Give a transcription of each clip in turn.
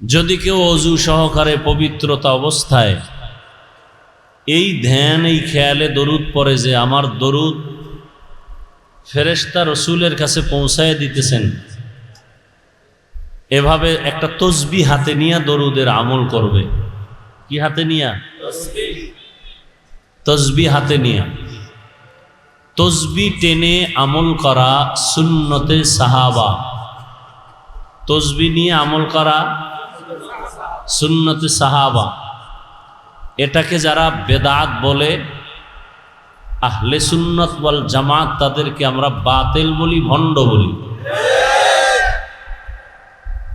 যদি কেউ অজু সহকারে পবিত্রতা অবস্থায়, এই ধ্যান, এই খেয়ালে দরুদ পড়ে যে আমার দরুদ ফেরেশতা রসুলের কাছে পৌঁছায় দিতেছেন, এভাবে একটা তসবি হাতে নিয়ে দরুদের আমল করবে। কি হাতে নিয়া? তসবি হাতে নিয়া। তসবি টেনে আমল করা সুন্নতে সাহাবা। তসবি নিয়ে আমল করা সুন্নতে সাহাবা। এটাকে যারা বেদাত বলে, আহলে সুন্নত বল জামাত তাদেরকে আমরা বাতেল বলি, ভণ্ড বলি।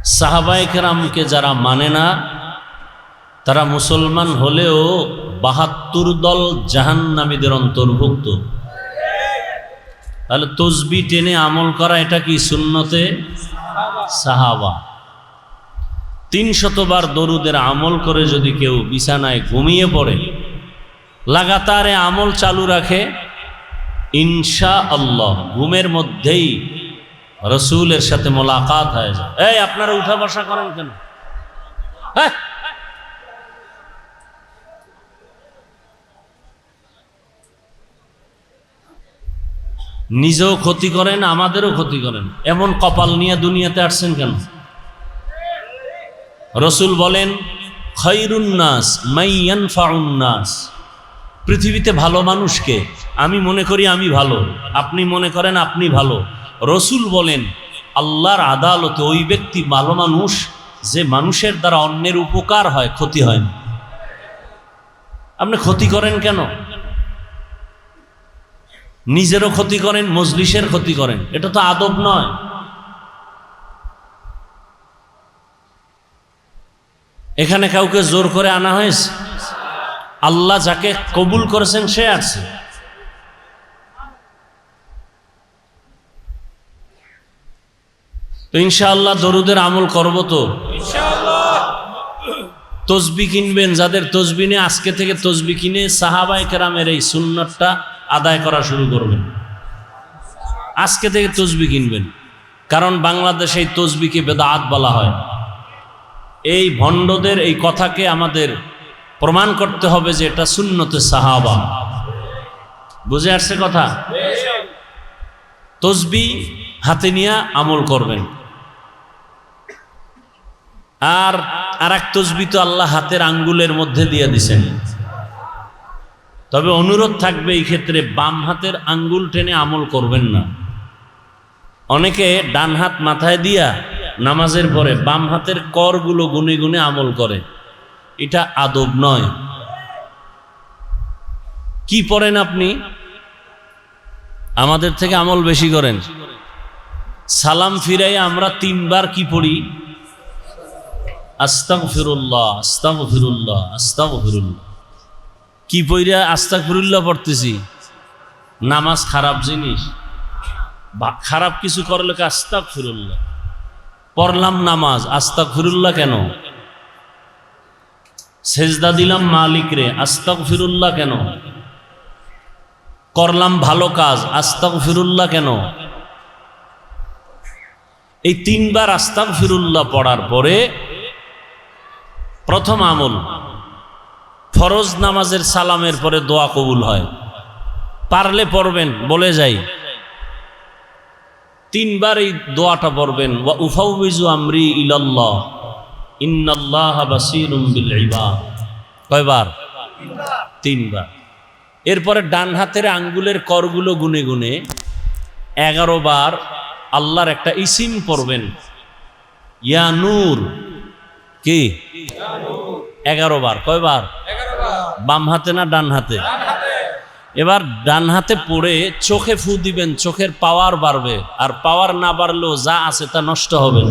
সাহাবায়ে কেরামকে যারা মানে না, তারা মুসলমান হলেও বাহাত্তর দল জাহান্নামীদের অন্তর্ভুক্ত। তাহলে তসবি টেনে আমল করা এটা কি সুন্নতে? সাহাবা। তিন শতবার দরুদের আমল করে যদি কেউ বিছানায় ঘুমিয়ে পড়ে, লাগাতারে আমল চালু রাখে ইনশা আল্লাহ ঘুমের মধ্যেই রসুলের সাথে মোলাকাত হয়ে যায়। এই, আপনারা উঠা বসা করেন কেন? হ্যাঁ নিজেও ক্ষতি করেন, আমাদেরও ক্ষতি করেন। এমন কপাল নিয়ে দুনিয়াতে আসছেন কেন? রসুল বলেন খৈরুন্নাস মাইয়ানফাউন্নাস পৃথিবীতে ভালো মানুষকে আমি মনে করি আমি ভালো, আপনি মনে করেন আপনি ভালো। রসুল বলেন, আল্লাহর আদালতে ওই ব্যক্তি ভালো মানুষ যে মানুষের দ্বারা অন্যের উপকার হয়, ক্ষতি হয় না। আপনি ক্ষতি করেন কেন? নিজেরও ক্ষতি করেন, মজলিসের ক্ষতি করেন, এটা তো আদব নয়। এখানে কাউকে জোর করে আনা হয়েছে? আল্লাহ যাকে কবুল করেছেন সে আছে। তো ইনশাআল্লাহ দরুদের আমল করব তো? তসবি কিনবেন, যাদের তসবি নিয়ে আজকে থেকে তসবি কিনে সাহাবাই কেরামের এই সুন্নতটা আদায় করা শুরু করবেন। আজকে থেকে তসবি কিনবেন। কারণ বাংলাদেশে এই তসবিকে বেদাত বলা হয়। এই ভণ্ডদের এই কথাকে আমাদের প্রমাণ করতে হবে যে এটা সুন্নতে সাহাবা। বুঝে আসছে কথা? তসবি হাতে নিয়ে আমল করবেন। আর আর এক তসবি তো আল্লাহ হাতের আঙ্গুলের মধ্যে দিয়ে দিছেন। তবে অনুরোধ থাকবে এই ক্ষেত্রে বাম হাতের আঙ্গুল টেনে আমল করবেন না। অনেকে ডান হাত মাথায় দিয়া নামাজের পরে বাম হাতের করগুলো গুনে গুনে আমল করে। এটা আদব নয়। কি পড়েন আপনি? আমাদের থেকে আমল বেশি করেন। সালাম ফিরাই আমরা তিনবার কি পড়ি? আস্তাক ফিরুল্লাহ আস্তাক ফিরুল্লাহ আস্তাক ফিরুল্লাহ কি পইরা আস্তাক ফিরুল্লাহ পড়তেছি? নামাজ খারাপ জিনিস। খারাপ কিছু করলে আস্তাক ফিরুল্লাহ পড়লাম নামাজ আস্তাক ফিরুল্লাহ কেন? সেজদা দিলাম মালিক রে আস্তাক ফিরুল্লাহ কেন? করলাম ভালো কাজ আস্তাক ফিরুল্লাহ কেন? এই তিনবার আস্তাক ফিরুল্লাহ পড়ার পরে প্রথম আমল, ফরজ নামাজের সালামের পরে দোয়া কবুল হয়। পারলে পড়বেন, বলে যাই। তিনবার এই দোয়াটা পড়বেন, ওয়া উফাউবিজু আমরি ইলাল্লাহ, ইন্নাল্লাহ কয়বার? তিনবার। এরপরে ডান হাতের আঙ্গুলের করগুলো গুনে গুনে এগারো বার আল্লাহর একটা ইসিম পড়বেন, ইয়া নূর। কি? এগারো বার। কয়বার? বাম হাতে না ডান হাতে? এবার ডান হাতে পড়ে চোখে ফু দিবেন, চোখের পাওয়ার বাড়বে, আর পাওয়ার না বাড়লেও যা আছে তা নষ্ট হবে।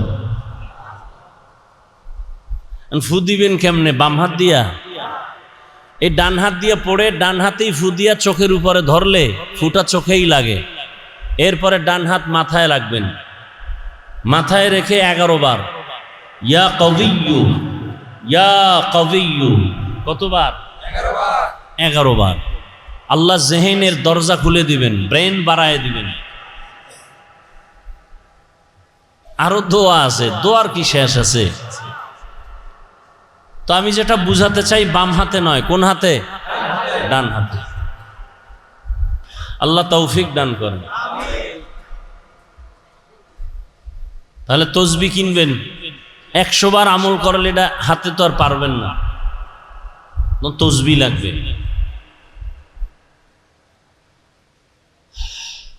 ফু দিবেন কেমনে? বাম হাত দিয়া? এই ডান হাত দিয়ে পড়ে, ডান হাতেই ফু দিয়া চোখের উপরে ধরলে ফুটা চোখেই লাগে। এরপরে ডান হাত মাথায় রাখবেন। মাথায় রেখে এগারো বার। ইয়া কবিয়ু ইয়া কবিয়ু কতবার? এগারো বার। আল্লাহ জেহেনের দরজা খুলে দিবেন, ব্রেন বাড়ায় দিবেন। আরও দোয়া আছে, দোয়ার কি শেষ আছে? তো আমি যেটা বুঝাতে চাই, বাম হাতে নয়, কোন হাতে? ডান হাতে। আল্লাহ তৌফিক দান করেন। তাহলে তসবি কিনবেন। একশো বার আমল করলে এটা হাতে তো আর পারবেন না। তসবি লাগবে।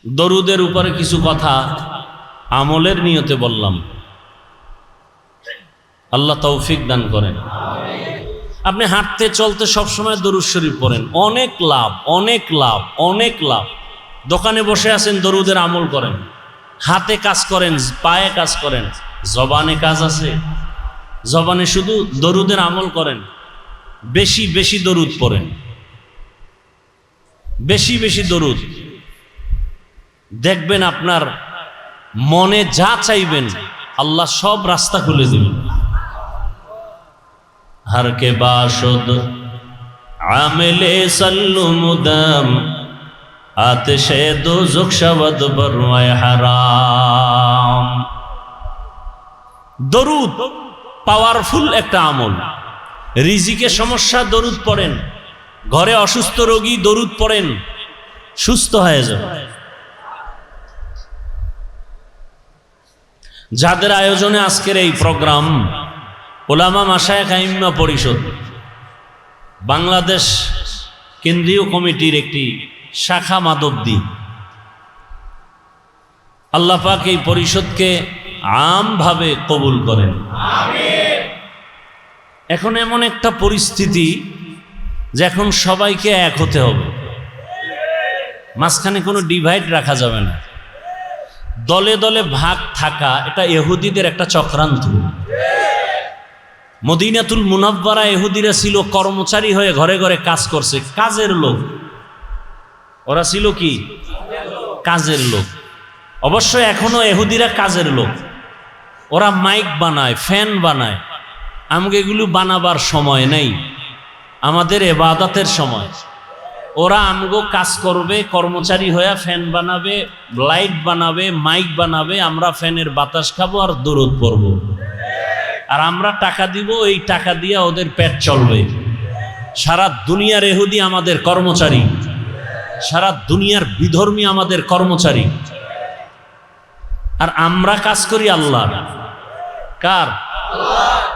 দরুদের উপরে কিছু কথা আমলের নিয়তে বললাম। আল্লাহ তৌফিক দান করেন। আপনি হাঁটতে, চলতে সবসময় দরুদ শরীফ পড়েন। অনেক লাভ অনেক লাভ অনেক লাভ। দোকানে বসে আছেন, দরুদের আমল করেন। হাতে কাজ করেন, পায়ে কাজ করেন। জবানে কাজ আছে। জবানে শুধু দরুদের আমল করেন। বেশি বেশি দরুদ পড়েন। বেশি বেশি দরুদ। দেখবেন আপনার মনে যা চাইবেন, আল্লাহ সব রাস্তা খুলে দেবেন। হার কে বাসদ আমেলে সল্লু মুদাম আতশে দো জুকশাবদ বরমায় হারাম। দরুদ পাওয়ারফুল একটা আমল। রিজিকে সমস্যা, দরুদ পড়েন। ঘরে অসুস্থ রোগী দরুদ পড়েন। সুস্থ হয়ে যাবে যাদের আয়োজনে আজকের এই প্রোগ্রাম, ওলামা মাসায় কাইম্মা পরিষদ, বাংলাদেশ কেন্দ্রীয় কমিটির একটি শাখা মাধবদী আল্লাহ পাক এই পরিষদকে আমভাবে কবুল করেন। এখন এমন একটা পরিস্থিতি যে এখন সবাইকে এক হতে হবে। মাঝখানে কোনো ডিভাইড রাখা যাবে না। দলে দলে ভাগ থাকা, এটা এহুদিদের একটা চক্রান্ত। মদিনাতুল মুনাব্বারা এহুদিরা ছিল কর্মচারী হয়ে ঘরে ঘরে কাজ করছে, কাজের লোক। ওরা ছিল কি? কাজের লোক। অবশ্য এখনও এহুদিরা কাজের লোক। ওরা মাইক বানায়, ফ্যান বানায়। আমাকে এগুলো বানাবার সময় নেই। আমাদের এবাদাতের সময়। ওরা আমগো কাজ করবে, কর্মচারী হয়ে ফ্যান বানাবে, লাইট বানাবে, মাইক বানাবে, আমরা ফ্যানের বাতাস খাব আর দরদ পড়ব। আর আমরা টাকা দিব, এই টাকা দিয়ে ওদের পেট চলবে। সারা দুনিয়ার এহুদি আমাদের কর্মচারী। সারা দুনিয়ার বিধর্মী আমাদের কর্মচারী। আর আমরা কাজ করি আল্লাহ কার?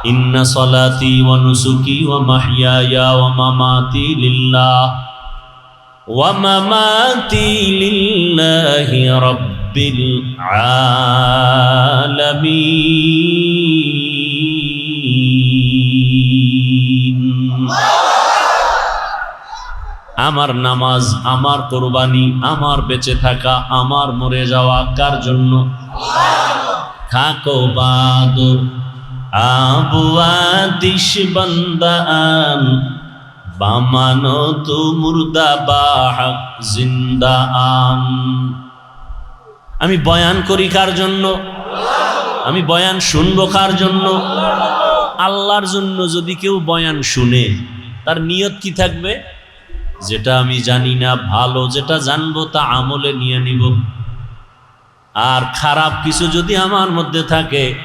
ইন্না সলাতি ওয়া নুসুকি ওয়া মাহইয়ায়া ওয়া মামাতি লিল্লাহ। মামাতি লিল্লাহি রাব্বিল আলামিন আমার নামাজ, আমার কোরবানি, আমার বেঁচে থাকা, আমার মরে যাওয়া কার জন্য? খাকো বাদর। আবুয়া দিশ বন্দান বামানো তু মুর্দা বাহক জিন্দা আন। আমি বয়ান করি কার জন্য? আমি বয়ান শুনব কার জন্য? আল্লাহর জন্য যদি কেউ বয়ান শুনে, তার নিয়ত কি থাকবে? যেটা আমি জানি না, ভালো যেটা জানব, তা আমলে নিয়ে নিব। আর খারাপ কিছু যদি আমার মধ্যে থাকে,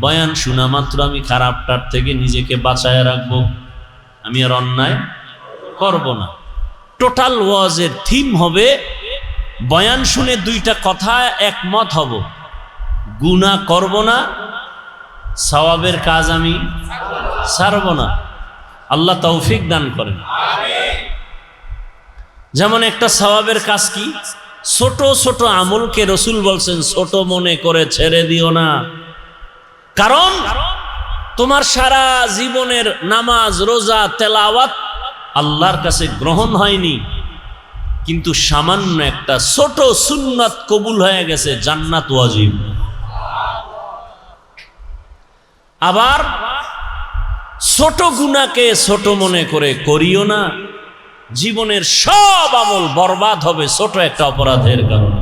বয়ান শোনা মাত্র আমি খারাপটার থেকে নিজেকে বাঁচায় রাখব। আমি আর অন্যায় করব না। টোটাল ওয়াজের থিম হবে, বয়ান শুনে দুইটা কথা একমত হব। গুণা করব না, সওয়াবের কাজ আমি ছাড়ব না। আল্লাহ তৌফিক দান করেন। যেমন একটা সওয়াবের কাজ কি? ছোট ছোট আমলকে রসুল বলছেন, ছোট মনে করে ছেড়ে দিও না। কারণ তোমার সারা জীবনের নামাজ, রোজা, তেলাওয়াত আল্লাহর কাছে গ্রহণ হয়নি, কিন্তু সামান্য একটা ছোট সুন্নাত কবুল হয়ে গেছে, জান্নাত ওয়াজিব। আবার ছোট গুণাকে ছোট মনে করে করিও না, জীবনের সব আমল বরবাদ হবে ছোট একটা অপরাধের কারণে।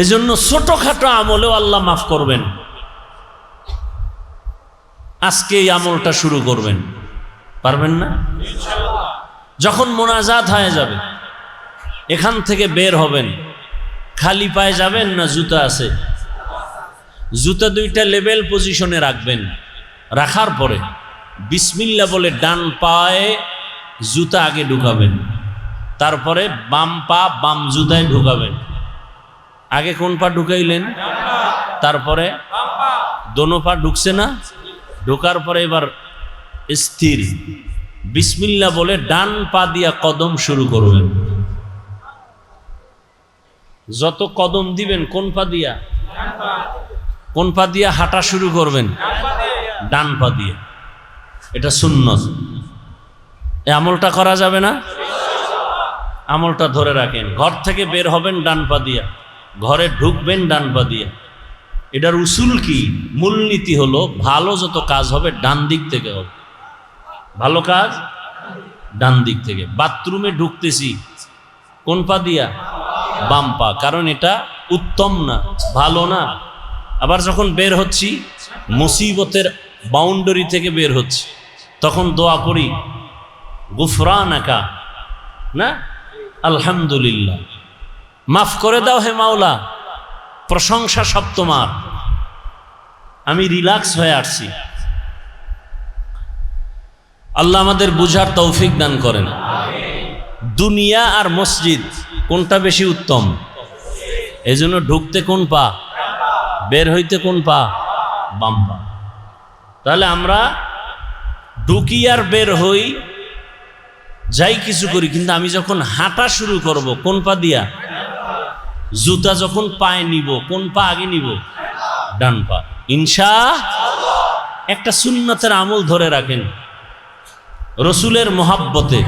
এই এজন্য ছোটখাটো আমলেও আল্লাহ মাফ করবেন। আজকে এই আমলটা শুরু করবেন। পারবেন না? যখন মোনাজাত হয়ে যাবে, এখান থেকে বের হবেন। খালি পায়ে যাবেন না জুতা আছে? জুতা দুইটা লেভেল পজিশনে রাখবেন। রাখার পরে বিসমিল্লা বলে ডান পায়ে জুতা আগে ঢুকাবেন। তারপরে বাম পা বাম জুতায় ঢুকাবেন। আগে কোন পা ঢুকাইলেন? তারপরে দোনো পা ঢুকছে না? ঢোকার পরে এবার স্থির। বিসমিল্লা বলে ডান পা দিয়া কদম শুরু করবেন। যত কদম দিবেন, কোন পা দিয়া? কোন পা দিয়া হাঁটা শুরু করবেন? ডান পা দিয়ে। এটা শূন্য এই আমলটা করা যাবে না? আমলটা ধরে রাখেন। ঘর থেকে বের হবেন ডান পা দিয়া। ঘরে ঢুকবেন ডান পা দিয়া। এটার উসুল কি? মূলনীতি হলো, ভালো যত কাজ হবে, ডান দিক থেকে হবে। ভালো কাজ? ডান দিক থেকে। বাথরুমে ঢুকতেছি। কোন পা দিয়া? বাম পা। কারণ এটা উত্তম না, ভালো না। আবার যখন বের হচ্ছি, মুসিবতের বাউন্ডারি থেকে বের হচ্ছি, তখন দোয়া করি গুফরান একা না? আলহামদুলিল্লাহ। মাফ করে দাও হে মাওলা, প্রশংসা সব তোমার। আমি রিল্যাক্স হয়ে আসছি। আল্লাহ আমাদের বুঝার তৌফিক দান করেন। দুনিয়া আর মসজিদ কোনটা বেশি উত্তম? এই জন্য ঢুকতে কোন পা? বের হইতে কোন পা? বাম পা। তাহলে আমরা ঢুকি আর বের হই, যাই কিছু করি, কিন্তু আমি যখন হাঁটা শুরু করব, কোন পা দিয়া? জুতা যখন পায়ে নিব, কোন পা আগে নিব? ডান পা। ইনশা একটা সুন্নতের আমল ধরে রাখেন। রসুলের মহাব্বতে,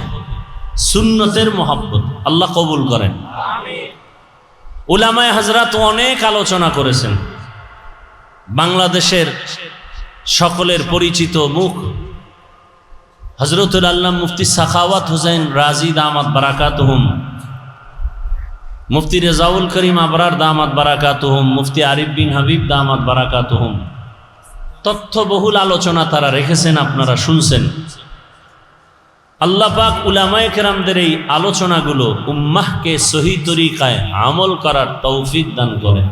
সুন্নতের মহাব্বত, আল্লাহ কবুল করেন। উলামায় হাজরাত অনেক আলোচনা করেছেন। বাংলাদেশের সকলের পরিচিত মুখ হজরতুল আল্লাহ মুফতি সাখাওয়াত হুসেন রাজি দামাত বারাকাত হুম মুফতি রেজাউল করিম আবরার দামাত বারাকাত হুম মুফতি আরিফ বিন হাবিব দামাত বারাকাত হুম তথ্যবহুল আলোচনা তারা রেখেছেন, আপনারা শুনছেন। আল্লাহ পাক উলামায়ে কেরামদের এই আলোচনাগুলো উম্মাহকে সহি তরিকায় আমল করার তৌফিক দান করেন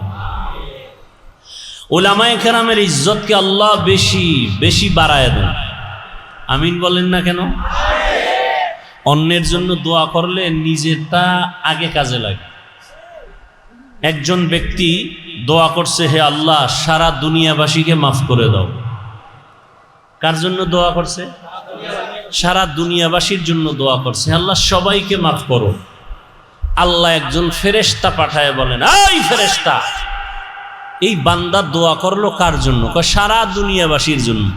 উলামায়ে কেরামের ইজ্জতকে আল্লাহ বেশি বেশি বাড়ায় দেন। আমিন বলেন না কেন? অন্যের জন্য দোয়া করলে নিজেরটা আগে কাজে লাগে। একজন ব্যক্তি দোয়া করছে, হে আল্লাহ, সারা দুনিয়াবাসীকে মাফ করে দাও। কার জন্য দোয়া করছে? সারা দুনিয়াবাসীর জন্য দোয়া করছে। আল্লাহ সবাইকে মাফ করো। আল্লাহ একজন ফেরেস্তা পাঠায় বলেন, এই ফেরেস্তা এই বান্দা দোয়া করল কার জন্য? কয়, সারা দুনিয়াবাসীর জন্য।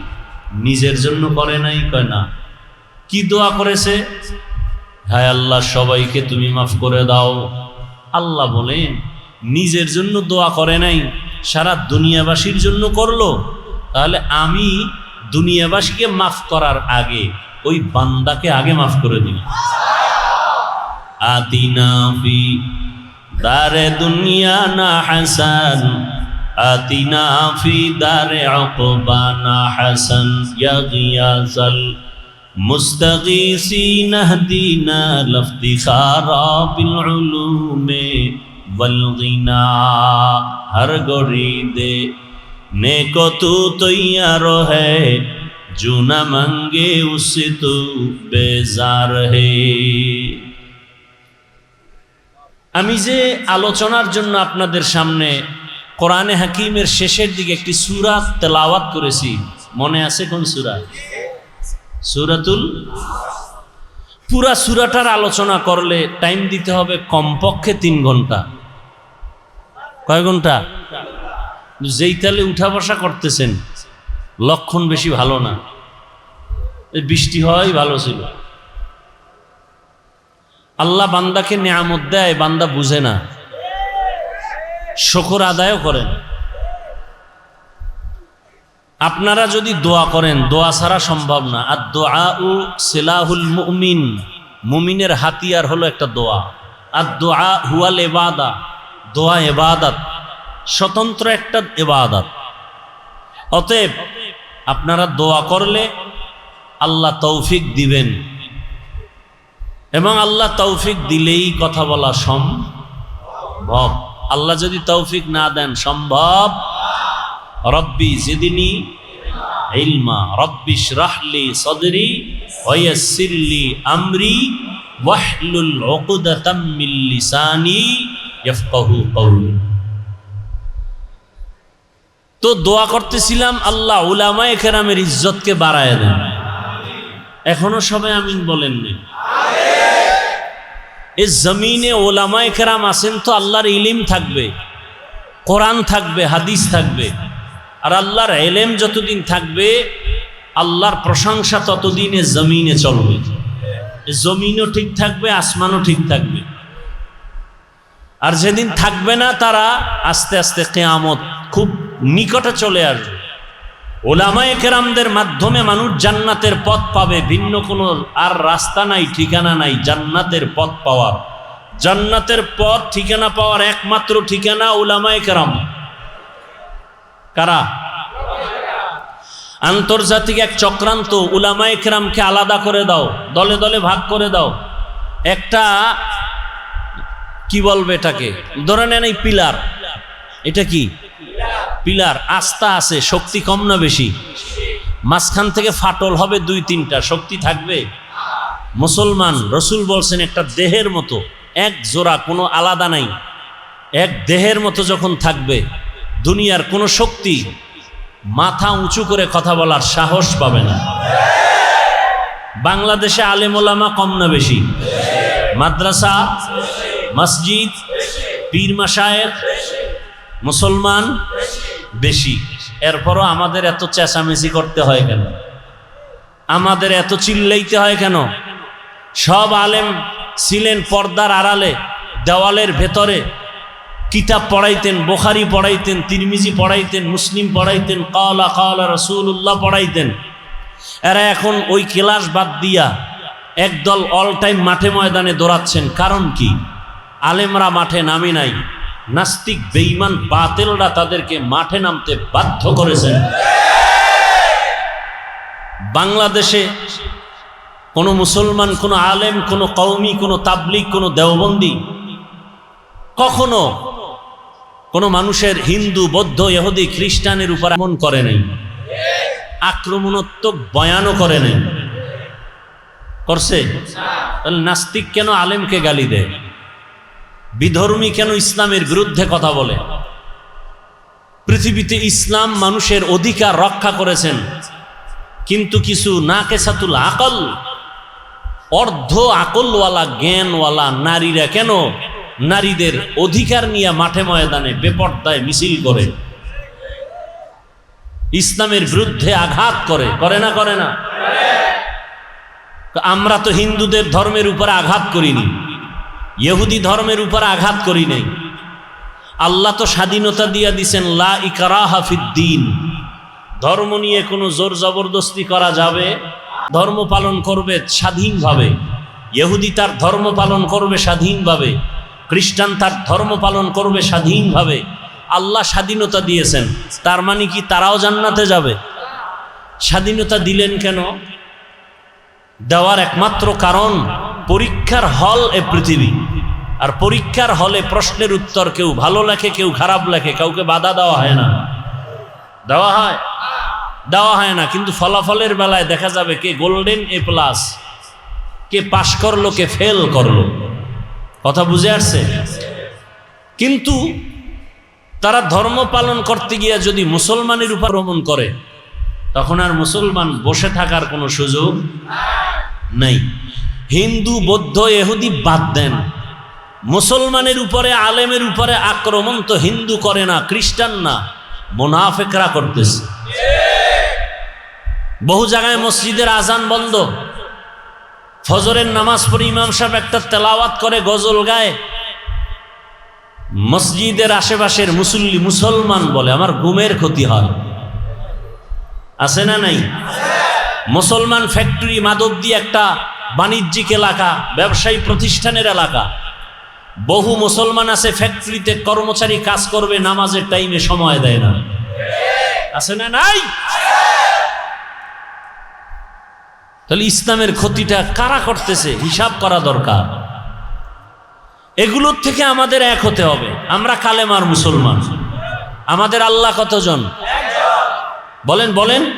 নিজের জন্য করে নাই, কয়, না। কি দোয়া করেছে? হায় আল্লাহ, সবাইকে তুমি মাফ করে দাও। আল্লাহ বলেন, নিজের জন্য দোয়া করে নাই, সারা দুনিয়াবাসীর জন্য করল? তাহলে আমি দুনিয়াবাসীকে মাফ করার আগে ওই বান্দাকে আগে মাফ করে দিই আতিনা ফি দারে দুনিয়া না হাসান, আতিনা ফি দারে আকবানা হাসান ইয়া গিয়াসাল মুস্তাগীসিন আহদিনা লাফতিখারা বিল উলুমে ওয়াল গিনা হর গরি দে নেকো তু তৈয়ার হ্যায় जो न मंगे उससे तो बेजार है আমি যে আলোচনার জন্য আপনাদের সামনে কোরআনে হাকিমের শেষের দিকে একটি সুরাত তেলাওয়াত করেছি মনে আছে কোন সুরা সুরাতুল পুরা সুরাটার আলোচনা করলে টাইম দিতে হবে কমপক্ষে তিন ঘন্টা কয় ঘন্টা যেই তালে উঠা বসা করতেছেন লক্ষণ বেশি ভালো না। বৃষ্টি হয় ভালো ছিল। আল্লাহ বান্দাকে নিয়ামত দেয়, বান্দা বুঝে না। শকর আদায়ও করেন আপনারা যদি দোয়া করেন, দোয়া ছাড়া সম্ভব না। আর দোয়া উ সেলাহুল মুমিন। মুমিনের হাতিয়ার হলো একটা দোয়া। আর দোয়া হুয়াল এবাদা দোয়া এবাদাত স্বতন্ত্র একটা এবাদাত অতএব আপনারা দোয়া করলে আল্লাহ তৌফিক দিবেন। এবং আল্লাহ তৌফিক দিলেই কথা বলা সম্ভব। আল্লাহ যদি তৌফিক না দেন সম্ভব। রব্বি যেদিনই ইলমা রব্বিশ রাহলি সদরি ওয়াসিরলি আমরি ওয়াহলুল উকদাতাম মিন লিসানি ইয়াফকাহু কওলি। তো দোয়া করতেছিলাম, আল্লাহ উলামায়ে কেরামের ইজ্জতকে বাড়ায় দেন। এখনও সবাই আমিন বলেননি এ জমিনে ওলামায়ে কেরাম আছেন তো আল্লাহর ইলিম থাকবে, কোরআন থাকবে, হাদিস থাকবে। আর আল্লাহর এলেম যতদিন থাকবে, আল্লাহর প্রশংসা ততদিনে জমিনে চলবে। জমিনও ঠিক থাকবে, আসমানও ঠিক থাকবে। আর যেদিন থাকবে না তারা আস্তে আস্তে কেয়ামত খুব নিকটে চলে আসবে। ওলামায়ে কেরামদের মাধ্যমে মানুষ জান্নাতের পথ পাবে, ভিন্ন কোনো আর রাস্তা নাই, ঠিকানা নাই, জান্নাতের পথ পাওয়ার। জান্নাতের পথ, ঠিকানা পাওয়ার একমাত্র ঠিকানা ওলামায়ে কেরাম। কারা? আন্তর্জাতিক এক চক্রান্ত উলামায়ে কেরামকে আলাদা করে দাও, দলে দলে ভাগ করে দাও। একটা, কি বলবে এটাকে? ধরে নেন এই পিলার। এটা কি? পিলার, আস্থা আছে, শক্তি কম না বেশি? মাঝখান থেকে ফাটল হবে দুই, তিনটা, শক্তি থাকবে? মুসলমান, রসুল বলছেন একটা দেহের মতো, এক জোড়া, কোনো আলাদা নাই। এক দেহের মতো যখন থাকবে, দুনিয়ার কোনো শক্তি মাথা উঁচু করে কথা বলার সাহস পাবে না। বাংলাদেশে আলেমোলামা কম না বেশি? মাদ্রাসা, মসজিদ, পীর মাসায়ের মুসলমান বেশি। এরপরও আমাদের এত চেঁচামেচি করতে হয় কেন? আমাদের এত চিল্লাইতে হয় কেন? সব আলেম ছিলেন পর্দার আড়ালে, দেওয়ালের ভেতরে। কিতাব পড়াইতেন, বোখারি পড়াইতেন, তিরমিজি পড়াইতেন, মুসলিম পড়াইতেন, কালা কালা রসুল্লাহ পড়াইতেন। এরা এখন ওই ক্লাস বাদ দিয়া একদল অল টাইম মাঠে ময়দানে দৌড়াচ্ছেন। কারণ কি? আলেমরা মাঠে নামে নাই। নাস্তিক, বেঈমান, বাতেলরা তাদেরকে মাঠে নামতে বাধ্য করেছেন। বাংলাদেশে কোনো মুসলমান, কোনো আলেম, কোনো কৌমি কোনো তাবলিক কোনো দেওবন্দি কখনো কোনো মানুষের হিন্দু, বৌদ্ধ, ইহুদি, খ্রিস্টানের উপর এমন করে নাই। আক্রমণাত্মক বয়ানও করে নাই। করছে? তাহলে নাস্তিক কেন আলেমকে গালি দেয়? বিধর্মী কেন ইসলামের বিরুদ্ধে কথা বলে? পৃথিবীতে ইসলাম মানুষের অধিকার রক্ষা করেছেন, কিন্তু কিছু না কেসাতুল আকল, অর্ধ আকলওয়ালা জ্ঞানওয়ালা নারীরা কেন নারীদের অধিকার নিয়ে মাঠে ময়দানে বেপর্দায় মিছিল করে? ইসলামের বিরুদ্ধে আঘাত করে করে না করে না? আমরা তো হিন্দুদের ধর্মের উপরে আঘাত করিনি। ইহুদি ধর্মের উপর আঘাত করি নাই। আল্লাহ তো স্বাধীনতা দিয়া দিছেন, লা ইকারা হাফিদ্দিন ধর্ম নিয়ে কোনো জোর জবরদস্তি করা যাবে? ধর্ম পালন করবে স্বাধীনভাবে। ইহুদি তার ধর্ম পালন করবে স্বাধীনভাবে। খ্রিস্টান তার ধর্ম পালন করবে স্বাধীনভাবে। আল্লাহ স্বাধীনতা দিয়েছেন, তার মানে কি তারাও জান্নাতে যাবে? স্বাধীনতা দিলেন কেন? দেওয়ার একমাত্র কারণ পরীক্ষার হল এ পৃথিবী। আর পরীক্ষার হলে প্রশ্নের উত্তর কেউ ভালো লেখে, কেউ খারাপ লেখে, কাউকে বাধা দেওয়া হয় না। দেওয়া হয়? দেওয়া হয় না, কিন্তু ফলাফলের বেলায় দেখা যাবে কে গোল্ডেন এ প্লাস, কে পাশ করল, কে ফেল করল। কথা বুঝে আসছে? কিন্তু তারা ধর্ম পালন করতে গিয়ে যদি মুসলমানের উপর ভ্রমণ করে, তখন আর মুসলমান বসে থাকার কোনো সুযোগ নেই। হিন্দু, বৌদ্ধ এহুদি বাদ দেন। মুসলমানের উপরে, আলেমের উপরে আক্রমণ তো হিন্দু করে না, খ্রিস্টান না, মোনাফেকরা করতেছে। বহু জায়গায় মসজিদের আজান বন্ধ। ফজরের নামাজ পড়ে ইমাম সাহেব একটা তেলাওয়াত করে গজল গায়ে। মসজিদের আশেপাশের মুসল্লি মুসলমান বলে, আমার গুমের ক্ষতি হয়। আছে না নাই? মুসলমান ফ্যাক্টরি মাদবদি একটা বাণিজ্যিক এলাকা, ব্যবসায়ী প্রতিষ্ঠানের এলাকা। বহু মুসলমান আছে, ফ্যাক্টরিতে কর্মচারী কাজ করবে, নামাজের টাইমে সময় দেয় না। আছে না নাই? তাহলে ইসলামের ক্ষতিটা কারা করতেছে? হিসাব করা দরকার। এগুলোর থেকে আমাদের এক হতে হবে। আমরা কালেমার মুসলমান। আমাদের আল্লাহ কতজন? বলেন বলেন।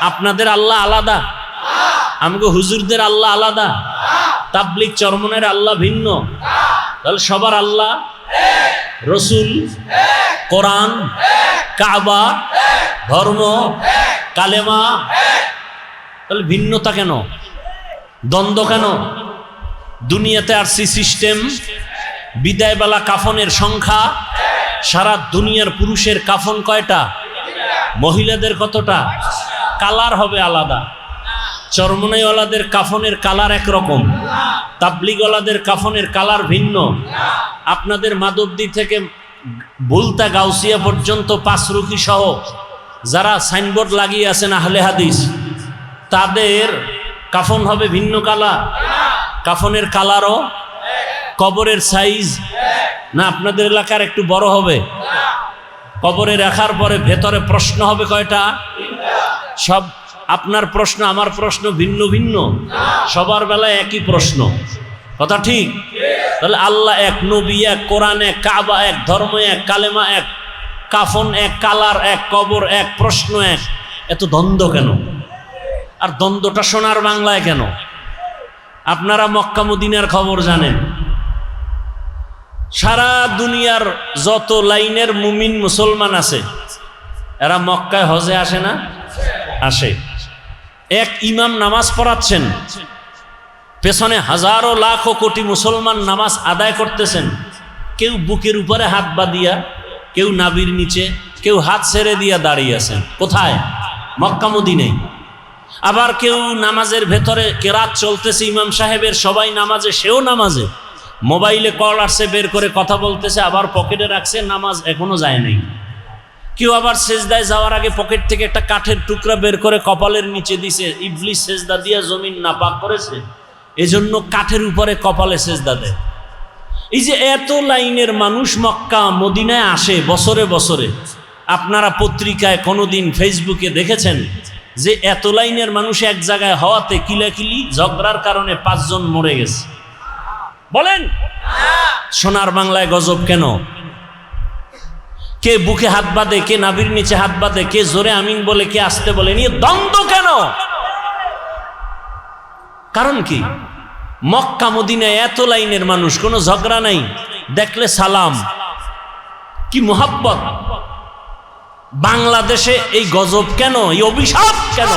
আপনাদের আল্লাহ আলাদা। আমাকে হুজুরদের আল্লাহ আলাদা। তাবলিক চরমনের আল্লাহ ভিন্ন। তাহলে সবার আল্লাহ রসুল, কোরআন, কাবা, ধর্ম, কালেমা। তাহলে ভিন্নতা কেন? দ্বন্দ্ব কেন? দুনিয়াতে আর সি সিস্টেম, বিদায়বেলা কাফনের সংখ্যা, সারা দুনিয়ার পুরুষের কাফন কয়টা? মহিলাদের কতটা? কালার হবে আলাদা। চরমনাইওয়ালাদের কাফনের কালার একরকম। তাবলিগওয়ালাদের কাফনের কালার ভিন্ন। আপনাদের মাধবদী থেকে বুলতা গাউসিয়া পর্যন্ত পাঁচরুকি সহ যারা সাইনবোর্ড লাগিয়ে আছেন আহলে হাদিস, তাদের কাফন হবে ভিন্ন কালার। কাফনের কালারও কবরের সাইজ। না, আপনাদের এলাকার একটু বড় হবে। কবরে রাখার পরে ভেতরে প্রশ্ন হবে কয়টা? সব আপনার প্রশ্ন, আমার প্রশ্ন ভিন্ন ভিন্ন। সবার বেলায় একই প্রশ্ন। কথা ঠিক? তাহলে আল্লাহ এক, নবী এক, কোরআন এক, কাবা এক, ধর্ম এক, কালেমা এক, কাফন এক, কালার এক, কবর এক, প্রশ্ন এক। এত দ্বন্দ্ব কেন? আর দ্বন্দ্বটা সোনার বাংলায় কেন? আপনারা মক্কা খবর জানেন। সারা দুনিয়ার যত লাইনের মুমিন মুসলমান আছে, এরা মক্কায় হজে আসে না? আসে। এক ইমাম নামাজ পড়াচ্ছেন। পেছনে হাজারো লাখ কোটি মুসলমান নামাজ আদায় করতেছেন। কেউ বুকের উপরে হাত বাঁধিয়া, কেউ নাবির নিচে, কেউ হাত ছেড়ে দিয়া দাঁড়িয়ে আছেন। কোথায়? মক্কামুদি নেই আবার কেউ নামাজের ভেতরে কেরাত চলতেছে, ইমাম সাহেবের সবাই নামাজে, সেও নামাজে। মোবাইলে কল আসছে বের করে কথা বলতেছে, আবার পকেটে রাখছে, নামাজ এখনও যায় নাই। কেউ আবার সেজদায় যাওয়ার আগে পকেট থেকে একটা কাঠের টুকরা বের করে কপালের নিচে দিছে ইবলিশ সেজদা দিয়ে জমিন নাপাক করেছে এজন্য কাঠের উপরে কপালে সেজদা দেয় এই যে এত লাইনের মানুষ মক্কা মদিনায় আসে বছরে বছরে। আপনারা পত্রিকায় কোনোদিন ফেসবুকে দেখেছেন যে এত লাইনের মানুষ এক জায়গায় হওয়াতে কিলাকিলি ঝগড়ার কারণে পাঁচজন মরে গেছে। বলেন? সোনার বাংলায় গজব কেন? কে বুকে হাত বাঁধে, কে নাভির নিচে হাত বাঁধে, কে জোরে আমিন বলে, কে আসতে বলে, নিয়ে দ্বন্দ্ব কেন? কারণ কি? মক্কা, মদিনায় এত লাইনের মানুষ, কোনো ঝগড়া নাই, দেখলে সালাম। কি মোহাব্বত? বাংলাদেশে এই গজব কেন? এই অভিশাপ কেন?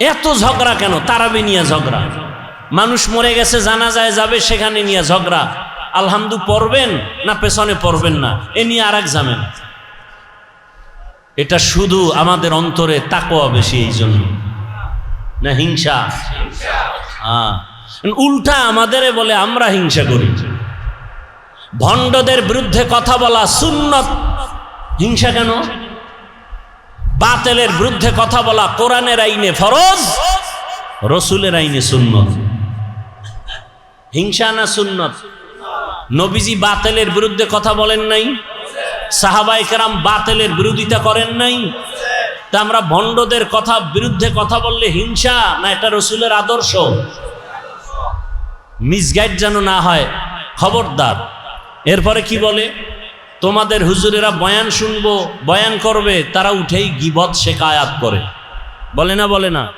এত ঝগড়া কেন? তারাবি নিয়ে ঝগড়া। মানুষ মরে গেছে, জানা যায় যাবে, সেখানে নিয়ে ঝগড়া। আলহামদু পড়বেন না পেছনে পড়বেন না? এ নিয়ে আর এক যাবেন এটা শুধু আমাদের অন্তরে তাকোয়া বেশি এই জন্য না হিংসা? হ্যাঁ। উল্টা আমাদের বলে আমরা হিংসা করি। ভণ্ডদের বিরুদ্ধে কথা বলা সুন্নত। হিংসা কেন? বাতেলের বিরুদ্ধে কথা বলা কোরআনের আইনে ফরজ, রসুলের আইনে সুন্নত। হিংসা না সুন্নত? নবীজি বাতেলের বিরুদ্ধে কথা বলেন নাই? সাহাবাই কেরাম বাতেলের বিরোধিতা করেন নাই? তা আমরা ভণ্ডদের কথা, বিরুদ্ধে কথা বললে হিংসা না এটা রসুলের আদর্শ? মিসগাইড যেন না হয়, খবরদার। এরপরে কি বলে? তোমাদের হুজুরেরা বয়ান শুনব, বয়ান করবে, তারা উঠেই গিবত শেখায়াত করে। বলে না বলে না?